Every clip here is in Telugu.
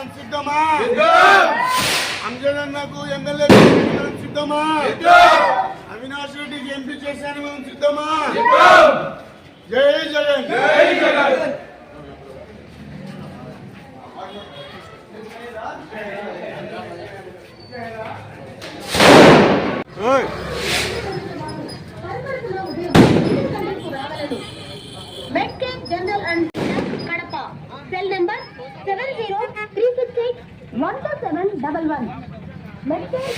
మనం సిద్ధమా? అంజనన్నకు ఎమ్మెల్యే మనం సిద్ధమా? అవినాష్ రెడ్డికి ఎంపీ చేశాను మనం సిద్ధమా? జై జగన్! ఓయ్ seven double one medcare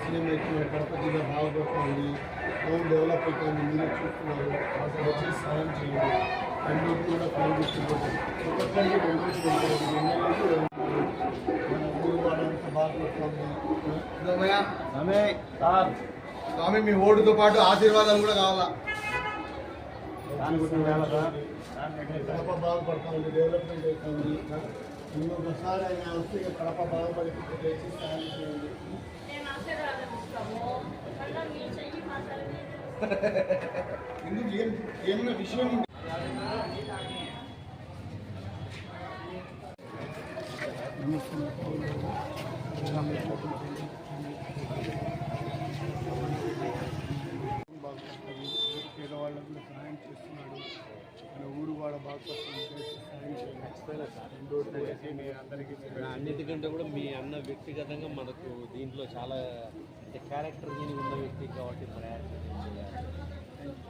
CM ఎక్కువ కడప జిల్లా బాగుపడుతుంది హోమ్ డెవలప్ అవుతుంది మీరే చూస్తున్నారు వచ్చి సాయం చేయండి అన్ని కూడా ఫోన్ చేస్తున్నారు ఒక్కొక్కరికి వెంకటేష్ వెళ్తారు స్వామి మీ ఓటుతో పాటు ఆశీర్వాదాలు కూడా కావాలా? కడప బాగుపడతా ఉంది డెవలప్మెంట్ అవుతుంది. ఇంకొకసారి ఆయన వస్తే కడప బాగుపడి దయచేసి సాయం చేయండి. ఎందుకు? ఏం ఏమైనా విషయం ఉంటే బాగుపడుతుంది పేదవాళ్ళకు కూడా సహాయం చేస్తున్నాడు. మన ఊరు వాళ్ళ బాగా అన్నిటికంటే కూడా మీ అన్న వ్యక్తిగతంగా మనకు దీంట్లో చాలా అంటే క్యారెక్టర్ మీనింగ్ ఉన్న వ్యక్తి కాబట్టి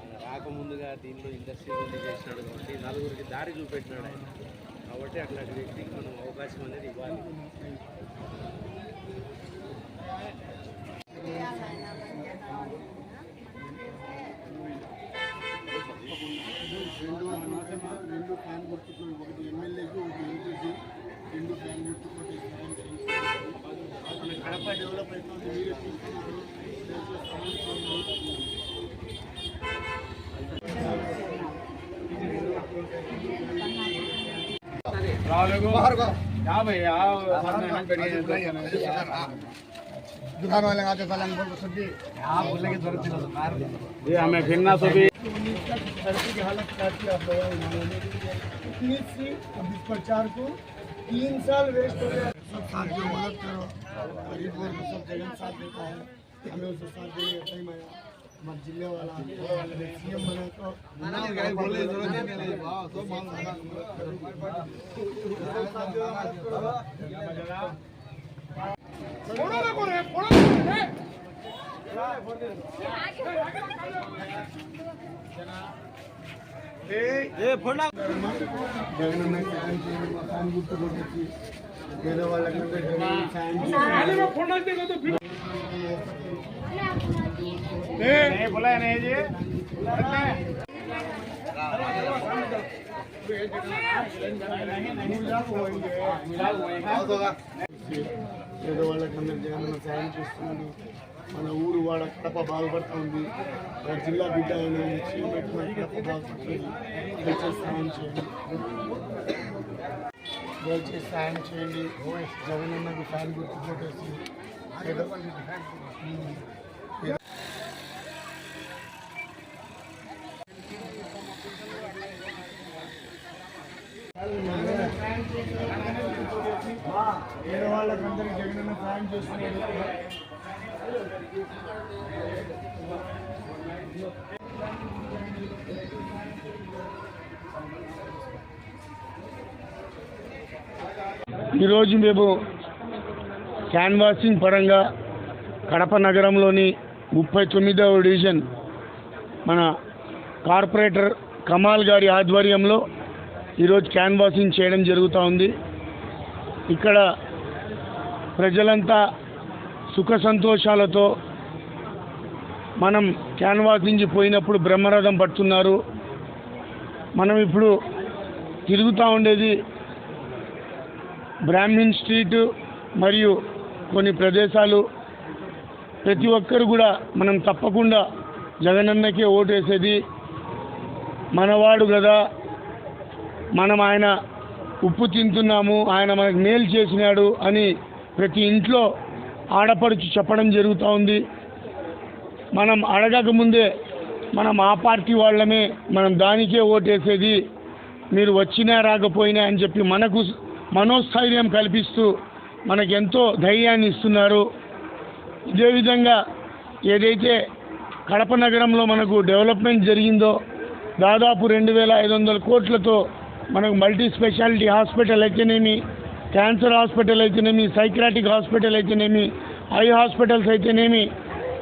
ఆయన రాకముందుగా దీనిలో ఇండస్ట్రీ చేసినాడు కాబట్టి నలుగురికి దారి చూపెట్టినాడు ఆయన. కాబట్టి అట్లాంటి వ్యక్తికి మనం అవకాశం అనేది ఇవ్వాలి. అన్నమాట రెండు ఫ్యాన్ గుర్తులు ఒకటి ఎమ్మెల్యేకి ఒకటి ఎంపీకి రెండు ఫ్యాన్ గుర్తుకోటి కడప డెవలప్ అవుతుంది మీరే చూస్తున్నారు. దయచేసి సాయం చేయండి. दुकान वाले आते सालन बोल सब्ज़ी आप बोले कि ज़रूरत नहीं जी हमें फिरना तो भी सड़की की हालत काफ़ी आप लोगों ने है उन्नीस से अब प्रचार को तीन साल वेस्ट हो गया। सब साथ जो मदद करो। गरीब वर्ग सब जगह साथ देता है। हमें उसको साथ देने का टाइम आया। हमारे ज़िले वाला सीएम बना तो बोलने की ज़रूरत नहीं है वाह सब माल జగన్ అన్న సాయం చేయండి మా ఫ్యాన్ గుర్తు కొట్టేసి పేదవాళ్ళకి జగన్ సాయం చేయండి చేసి పేదవాళ్ళకి అందరు జగన్ సాయం చేస్తున్నాను. మన ఊరు వాడ కడప బాగుపడుతూ ఉంది మన జిల్లా బిడ్డ అయిన చీమ పెట్టుకున్న కడప బాధపడుతుంది దయచేసి సాయం చేయండి. దయచేసి సాయం చేయండి. జగన్ అన్నకు ఫ్యాన్ గుర్తు కొట్టేసి చేసి వేరే వాళ్ళకందరికి జగనన్న సాయం చేస్తున్నాడు. ఈరోజు మేము క్యాన్వాసింగ్ పరంగా కడప నగరంలోని ముప్పై తొమ్మిదవ డివిజన్ మన కార్పొరేటర్ కమాల్ గారి ఆధ్వర్యంలో ఈరోజు క్యాన్వాసింగ్ చేయడం జరుగుతూ ఉంది. ఇక్కడ ప్రజలంతా సుఖ సంతోషాలతో మనం క్యాన్వాసింగ్ పోయినప్పుడు బ్రహ్మరథం పడుతున్నారు మనం ఇప్పుడు తిరుగుతూ ఉండేది బ్రాహ్మిన్ స్ట్రీట్ మరియు కొన్ని ప్రదేశాలు. ప్రతి ఒక్కరు కూడా మనం తప్పకుండా జగనన్నకే ఓటేసేది మనవాడు కదా. మనం ఆయన ఉప్పు తింటున్నాము ఆయన మనకు మేలు చేసినాడు అని ప్రతి ఇంట్లో ఆడపడుచు చెప్పడం జరుగుతూ ఉంది. మనం అడగక ముందే మనం ఆ పార్టీ వాళ్ళమే మనం దానికే ఓటేసేది మీరు వచ్చినా రాకపోయినా అని చెప్పి మనకు మనోస్థైర్యం కల్పిస్తూ మనకెంతో ధైర్యాన్ని ఇస్తున్నారు. ఇదే విధంగా ఏదైతే కడప నగరంలో మనకు డెవలప్మెంట్ జరిగిందో దాదాపు రెండు వేల ఐదు వందల కోట్లతో మనకు మల్టీ స్పెషాలిటీ హాస్పిటల్ అయితేనేమి క్యాన్సర్ హాస్పిటల్ అయితేనేమి సైక్రాటిక్ హాస్పిటల్ అయితేనేమి ఐ హాస్పిటల్స్ అయితేనేమి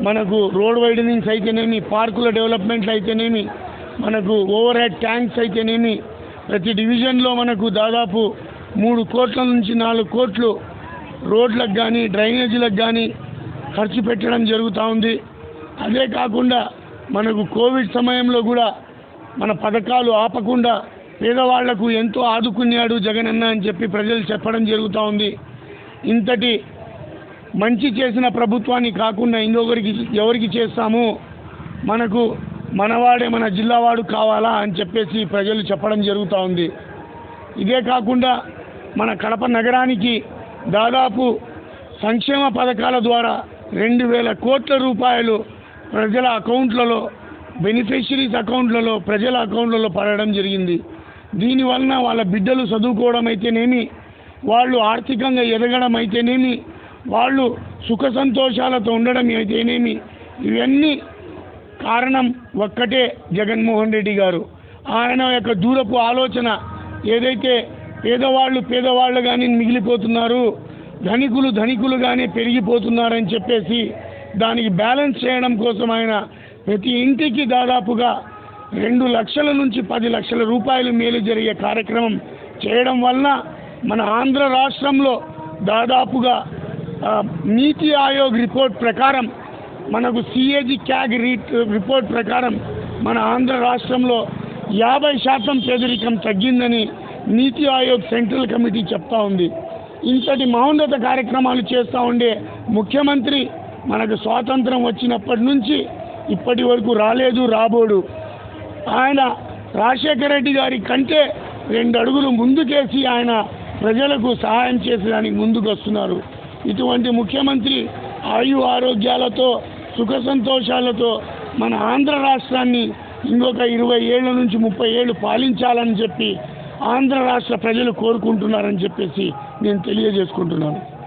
మనకు రోడ్ వైడనింగ్స్ అయితేనేమి పార్కుల డెవలప్మెంట్లు అయితేనేమి మనకు ఓవర్ హెడ్ ట్యాంక్స్ అయితేనేమి ప్రతి డివిజన్లో మనకు దాదాపు మూడు కోట్ల నుంచి నాలుగు కోట్లు రోడ్లకు కానీ డ్రైనేజీలకు కానీ ఖర్చు పెట్టడం జరుగుతూ ఉంది. అదే కాకుండా మనకు కోవిడ్ సమయంలో కూడా మన పథకాలు ఆపకుండా పేదవాళ్ళకు ఎంతో ఆదుకున్నాడు జగనన్న అని చెప్పి ప్రజలు చెప్పడం జరుగుతూ ఉంది. ఇంతటి మంచి చేసిన ప్రభుత్వాన్ని కాకుండా ఇంకొకరికి ఎవరికి చేస్తాము? మనకు మనవాడే మన జిల్లావాడు కావాలా అని చెప్పేసి ప్రజలు చెప్పడం జరుగుతూ ఉంది. ఇదే కాకుండా మన కడప నగరానికి దాదాపు సంక్షేమ పథకాల ద్వారా రెండు వేల కోట్ల రూపాయలు ప్రజల అకౌంట్లలో బెనిఫిషరీస్ అకౌంట్లలో ప్రజల అకౌంట్లలో పడడం జరిగింది. దీనివలన వాళ్ళ బిడ్డలు చదువుకోవడం అయితేనేమి వాళ్ళు ఆర్థికంగా ఎదగడం అయితేనేమి వాళ్ళు సుఖ సంతోషాలతో ఉండడం అయితేనేమి ఇవన్నీ కారణం ఒక్కటే జగన్మోహన్ రెడ్డి గారు. ఆయన యొక్క దూరపు ఆలోచన ఏదైతే పేదవాళ్ళు పేదవాళ్ళు కానీ మిగిలిపోతున్నారు ధనికులు ధనికులుగానే పెరిగిపోతున్నారని చెప్పేసి దానికి బ్యాలెన్స్ చేయడం కోసం ఆయన ప్రతి ఇంటికి దాదాపుగా రెండు లక్షల నుంచి పది లక్షల రూపాయలు మేలు జరిగే కార్యక్రమం చేయడం వలన మన ఆంధ్ర రాష్ట్రంలో దాదాపుగా నీతి ఆయోగ్ రిపోర్ట్ ప్రకారం మనకు సిఏజీ క్యాగ్ రీట్ రిపోర్ట్ ప్రకారం మన ఆంధ్ర రాష్ట్రంలో యాభై శాతం పేదరికం తగ్గిందని నీతి ఆయోగ్ సెంట్రల్ కమిటీ చెప్తా ఉంది. ఇంతటి మహోన్నత కార్యక్రమాలు చేస్తూ ఉండే ముఖ్యమంత్రి మనకు స్వాతంత్రం వచ్చినప్పటి నుంచి ఇప్పటి వరకు రాలేదు రాబోడు ఆయన రాజశేఖర రెడ్డి గారి కంటే రెండు అడుగులు ముందుకేసి ఆయన ప్రజలకు సహాయం చేసేదానికి ముందుకు వస్తున్నారు ఇటువంటి ముఖ్యమంత్రి ఆయు ఆరోగ్యాలతో సుఖ సంతోషాలతో మన ఆంధ్ర రాష్ట్రాన్ని ఇంకొక ఇరవై ఏళ్ళ నుంచి ముప్పై ఏళ్ళు పాలించాలని చెప్పి ఆంధ్ర రాష్ట్ర ప్రజలు కోరుకుంటున్నారని చెప్పేసి నేను తెలియజేసుకుంటున్నాను.